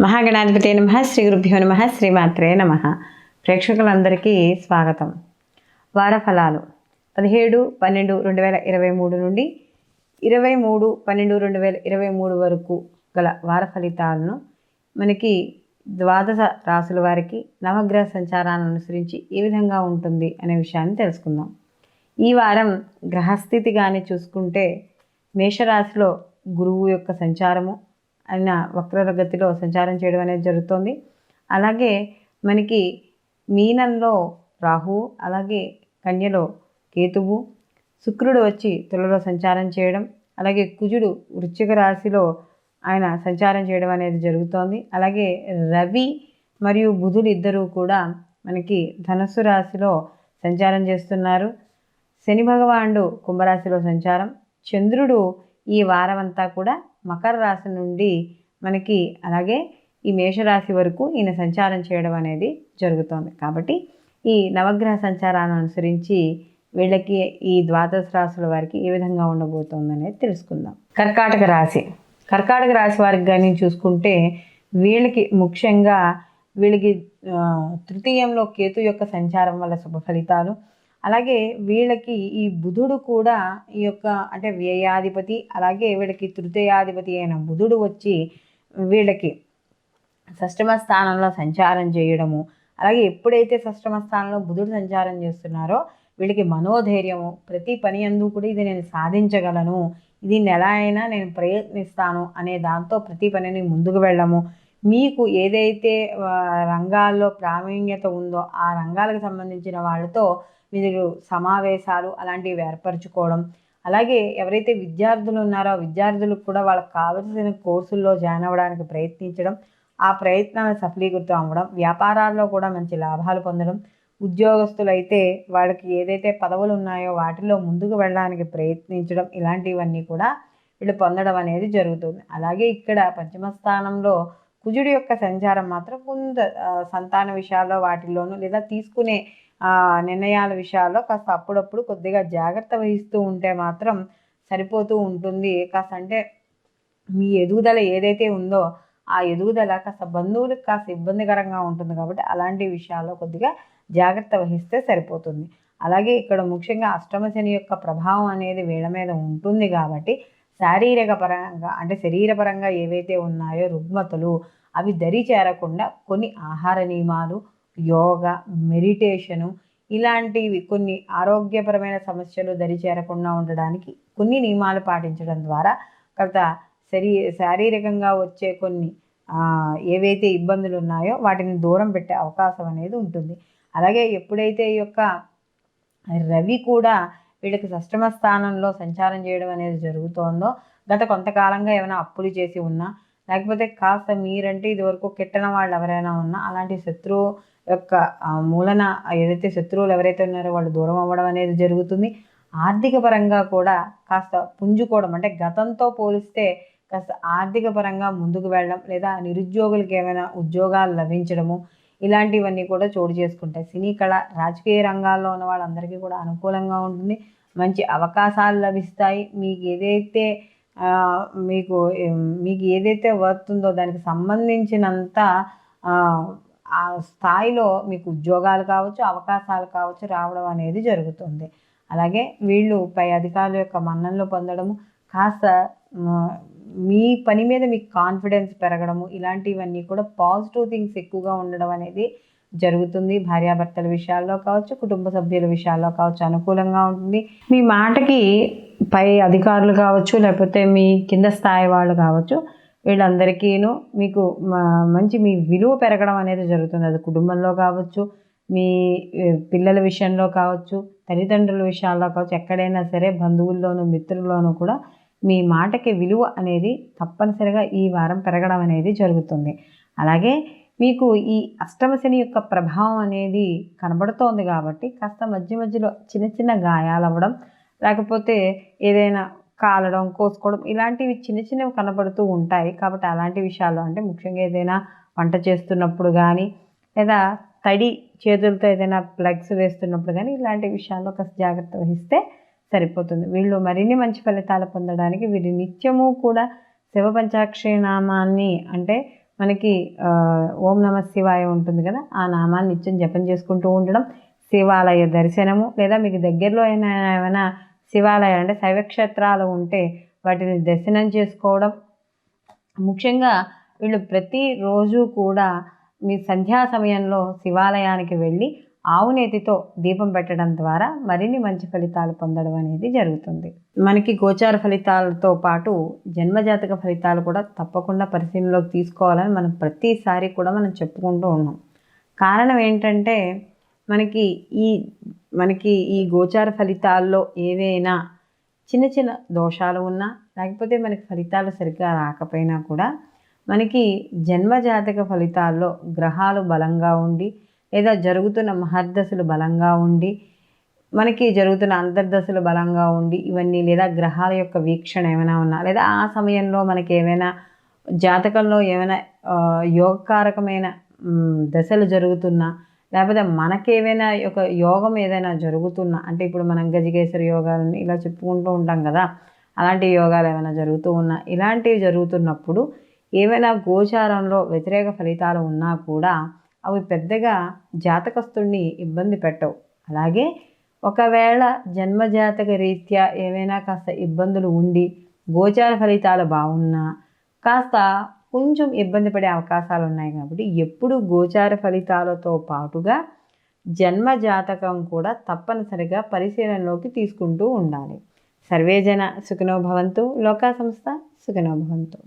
మహాగణాధిపతి నమ శ్రీ గురుభ్యో నమ శ్రీమాత్రే నమ. ప్రేక్షకులందరికీ స్వాగతం. వార ఫలాలు పదిహేడు పన్నెండు రెండు వేల ఇరవై మూడు నుండి ఇరవై మూడు పన్నెండు రెండు వేల ఇరవై మూడు వరకు గల వార ఫలితాలను మనకి ద్వాదశ రాసుల వారికి నవగ్రహ సంచారాలను అనుసరించి ఏ విధంగా ఉంటుంది అనే విషయాన్ని తెలుసుకుందాం. ఈ వారం గ్రహస్థితి కానీ చూసుకుంటే మేషరాశిలో గురువు యొక్క సంచారము ఆయన వక్రగతిలో సంచారం చేయడం అనేది జరుగుతుంది. అలాగే మనకి మీనంలో రాహు అలాగే కన్యలో కేతువు శుక్రుడు వచ్చి తులలో సంచారం చేయడం అలాగే కుజుడు వృశ్చిక రాశిలో ఆయన సంచారం చేయడం అనేది జరుగుతోంది. అలాగే రవి మరియు బుధులు ఇద్దరూ కూడా మనకి ధనస్సు రాశిలో సంచారం చేస్తున్నారు. శని భగవానుడు కుంభరాశిలో సంచారం. చంద్రుడు ఈ వారం అంతా కూడా మకర రాశి నుండి మనకి అలాగే ఈ మేషరాశి వరకు ఈయన సంచారం చేయడం అనేది జరుగుతోంది. కాబట్టి ఈ నవగ్రహ సంచారాన్ని అనుసరించి వీళ్ళకి ఈ ద్వాదశ రాశుల వారికి ఏ విధంగా ఉండబోతుంది అనేది తెలుసుకుందాం. కర్కాటక రాశి. కర్కాటక రాశి వారికి కానీ చూసుకుంటే వీళ్ళకి ముఖ్యంగా వీళ్ళకి తృతీయంలో కేతు యొక్క సంచారం వల్ల శుభ ఫలితాలు అలాగే వీళ్ళకి ఈ బుధుడు కూడా ఈ యొక్క అంటే వ్యయాధిపతి అలాగే వీళ్ళకి తృతీయాధిపతి అయిన బుధుడు వచ్చి వీళ్ళకి షష్టమ స్థానంలో సంచారం చేయడము అలాగే ఎప్పుడైతే షష్టమ స్థానంలో బుధుడు సంచారం చేస్తున్నారో వీళ్ళకి మనోధైర్యము ప్రతి పని అందు కూడా ఇది నేను సాధించగలను దీన్ని ఎలా అయినా నేను ప్రయత్నిస్తాను అనే దాంతో ప్రతి పనిని ముందుకు వెళ్ళము. మీకు ఏదైతే రంగాల్లో ప్రావీణ్యత ఉందో ఆ రంగాలకు సంబంధించిన వాళ్ళతో మీరు సమావేశాలు అలాంటివి ఏర్పరచుకోవడం అలాగే ఎవరైతే విద్యార్థులు ఉన్నారో విద్యార్థులకు కూడా వాళ్ళకి కావలసిన కోర్సుల్లో జాయిన్ అవ్వడానికి ప్రయత్నించడం ఆ ప్రయత్నాలు సఫలీకృతం అవ్వడం వ్యాపారాల్లో కూడా మంచి లాభాలు పొందడం ఉద్యోగస్తులు అయితే వాళ్ళకి ఏదైతే పదవులు ఉన్నాయో వాటిలో ముందుకు వెళ్ళడానికి ప్రయత్నించడం ఇలాంటివన్నీ కూడా వీళ్ళు పొందడం అనేది జరుగుతుంది. అలాగే ఇక్కడ పంచమ స్థానంలో కుజుడి యొక్క సంచారం మాత్రం కొంత సంతాన విషయాల్లో వాటిల్లోనూ లేదా తీసుకునే నిర్ణయాల విషయాల్లో కాస్త అప్పుడప్పుడు కొద్దిగా జాగ్రత్త వహిస్తూ ఉంటే మాత్రం సరిపోతూ ఉంటుంది. కాస్త అంటే మీ ఎదుగుదల ఏదైతే ఉందో ఆ ఎదుగుదల కాస్త బంధువులకు కాస్త ఇబ్బందికరంగా ఉంటుంది కాబట్టి అలాంటి విషయాల్లో కొద్దిగా జాగ్రత్త వహిస్తే సరిపోతుంది. అలాగే ఇక్కడ ముఖ్యంగా అష్టమశని యొక్క ప్రభావం అనేది వీళ్ళ మీద ఉంటుంది కాబట్టి శారీరక పరంగా అంటే శరీరపరంగా ఏవైతే ఉన్నాయో రుగ్మతలు అవి దరి చేరకుండా కొన్ని ఆహార నియమాలు యోగా మెడిటేషను ఇలాంటివి కొన్ని ఆరోగ్యపరమైన సమస్యలు దరి చేరకుండా ఉండడానికి కొన్ని నియమాలు పాటించడం ద్వారా కొంత శరీ శారీరకంగా వచ్చే కొన్ని ఏవైతే ఇబ్బందులు ఉన్నాయో వాటిని దూరం పెట్టే అవకాశం అనేది ఉంటుంది. అలాగే ఎప్పుడైతే ఈ యొక్క రవి కూడా వీళ్ళకి సష్టమ స్థానంలో సంచారం చేయడం అనేది జరుగుతోందో గత కొంతకాలంగా ఏమైనా అప్పులు చేసి ఉన్నా లేకపోతే కాస్త మీరంటే ఇదివరకు కిట్టన వాళ్ళు ఎవరైనా ఉన్నా అలాంటి శత్రువు యొక్క మూలన ఏదైతే శత్రువులు ఎవరైతే ఉన్నారో వాళ్ళు దూరం అవ్వడం అనేది జరుగుతుంది. ఆర్థిక పరంగా కూడా కాస్త పుంజుకోవడం అంటే గతంతో పోలిస్తే కాస్త ఆర్థిక పరంగా ముందుకు వెళ్ళడం లేదా నిరుద్యోగులకి ఏమైనా ఉద్యోగాలు లభించడము ఇలాంటివన్నీ కూడా చోటు చేసుకుంటాయి. సినీ కళ రాజకీయ రంగాల్లో ఉన్న వాళ్ళందరికీ కూడా అనుకూలంగా ఉంటుంది. మంచి అవకాశాలు లభిస్తాయి. మీకు ఏదైతే మీకు మీకు ఏదైతే వర్త్ ఉందో దానికి సంబంధించినంత ఆ, స్థాయిలో మీకు ఉద్యోగాలు కావచ్చు అవకాశాలు కావచ్చు రావడం అనేది జరుగుతుంది. అలాగే వీళ్ళు పై అధికారుల యొక్క మన్ననలు పొందడము కాస్త మీ పని మీద మీకు కాన్ఫిడెన్స్ పెరగడము ఇలాంటివన్నీ కూడా పాజిటివ్ థింగ్స్ ఎక్కువగా ఉండడం అనేది జరుగుతుంది. భార్యాభర్తల విషయాల్లో కావచ్చు కుటుంబ సభ్యుల విషయాల్లో కావచ్చు అనుకూలంగా ఉంటుంది. మీ మాటకి పై అధికారులు కావచ్చు లేకపోతే మీ కింద స్థాయి వాళ్ళు కావచ్చు వీళ్ళందరికీను మీకు మంచి మీ విలువ పెరగడం అనేది జరుగుతుంది. అది కుటుంబంలో కావచ్చు మీ పిల్లల విషయంలో కావచ్చు తల్లిదండ్రుల విషయాల్లో కావచ్చు ఎక్కడైనా సరే బంధువుల్లోనూ మిత్రుల్లోనూ కూడా మీ మాటకి విలువ అనేది తప్పనిసరిగా ఈ వారం పెరగడం అనేది జరుగుతుంది. అలాగే మీకు ఈ అష్టమ శని యొక్క ప్రభావం అనేది కనబడుతోంది కాబట్టి కాస్త మధ్య మధ్యలో చిన్న చిన్న గాయాలు అవ్వడం లేకపోతే ఏదైనా కాలడం కోసుకోవడం ఇలాంటివి చిన్న చిన్నవి కనబడుతూ ఉంటాయి. కాబట్టి అలాంటి విషయాల్లో అంటే ముఖ్యంగా ఏదైనా వంట చేస్తున్నప్పుడు కానీ లేదా తడి చేతులతో ఏదైనా ప్లగ్స్ వేస్తున్నప్పుడు కానీ ఇలాంటి విషయాల్లో కాస్త జాగ్రత్త వహిస్తే సరిపోతుంది. వీళ్ళు మరిన్ని మంచి ఫలితాలు పొందడానికి వీరు నిత్యము కూడా శివ పంచాక్షరి నామాన్ని అంటే మనకి ఓం నమ శివాయ ఉంటుంది కదా ఆ నామాన్ని నిత్యం జపం చేసుకుంటూ ఉండడం శివాలయ దర్శనము లేదా మీకు దగ్గరలో అయినా ఏమైనా శివాలయాలు అంటే శైవక్షేత్రాలు ఉంటే వాటిని దర్శనం చేసుకోవడం. ముఖ్యంగా వీళ్ళు ప్రతిరోజు కూడా మీ సంధ్యా సమయంలో శివాలయానికి వెళ్ళి ఆవు నేతితో దీపం పెట్టడం ద్వారా మరిన్ని మంచి ఫలితాలు పొందడం అనేది జరుగుతుంది. మనకి గోచార ఫలితాలతో పాటు జన్మజాతక ఫలితాలు కూడా తప్పకుండా పరిశీలనలోకి తీసుకోవాలని మనం ప్రతిసారి కూడా మనం చెప్పుకుంటూ ఉన్నాం. కారణం ఏంటంటే మనకి ఈ మనకి ఈ గోచార ఫలితాల్లో ఏవైనా చిన్న చిన్న దోషాలు ఉన్నా లేకపోతే మనకి ఫలితాలు సరిగ్గా రాకపోయినా కూడా మనకి జన్మజాతక ఫలితాల్లో గ్రహాలు బలంగా ఉండి లేదా జరుగుతున్న మహర్దశలు బలంగా ఉండి మనకి జరుగుతున్న అంతర్దశలు బలంగా ఉండి ఇవన్నీ లేదా గ్రహాల యొక్క వీక్షణ ఏమైనా ఉన్నా లేదా ఆ సమయంలో మనకి ఏమైనా జాతకంలో ఏమైనా యోగకారకమైన దశలు జరుగుతున్నా లేకపోతే మనకేమైనా ఒక యోగం ఏదైనా జరుగుతున్నా అంటే ఇప్పుడు మనం గజకేసరి యోగాలని ఇలా చెప్పుకుంటూ ఉంటాం కదా అలాంటి యోగాలు ఏమైనా జరుగుతూ ఉన్నా ఇలాంటివి జరుగుతున్నప్పుడు ఏమైనా గోచారంలో వ్యతిరేక ఫలితాలు ఉన్నా కూడా అవి పెద్దగా జాతకస్తుడిని ఇబ్బంది పెట్టవు. అలాగే ఒకవేళ జన్మజాతక రీత్యా ఏమైనా కాస్త ఇబ్బందులు ఉండి గోచార ఫలితాలు బాగున్నా కాస్త కొంచెం ఇబ్బంది పడే అవకాశాలు ఉన్నాయి కాబట్టి ఎప్పుడు గోచార ఫలితాలతో పాటుగా జన్మ జాతకం కూడా తప్పనిసరిగా పరిశీలనలోకి తీసుకుంటూ ఉండాలి. సర్వేజన సుఖనోభవంతు లోకా సంస్థ సుఖనోభవంతు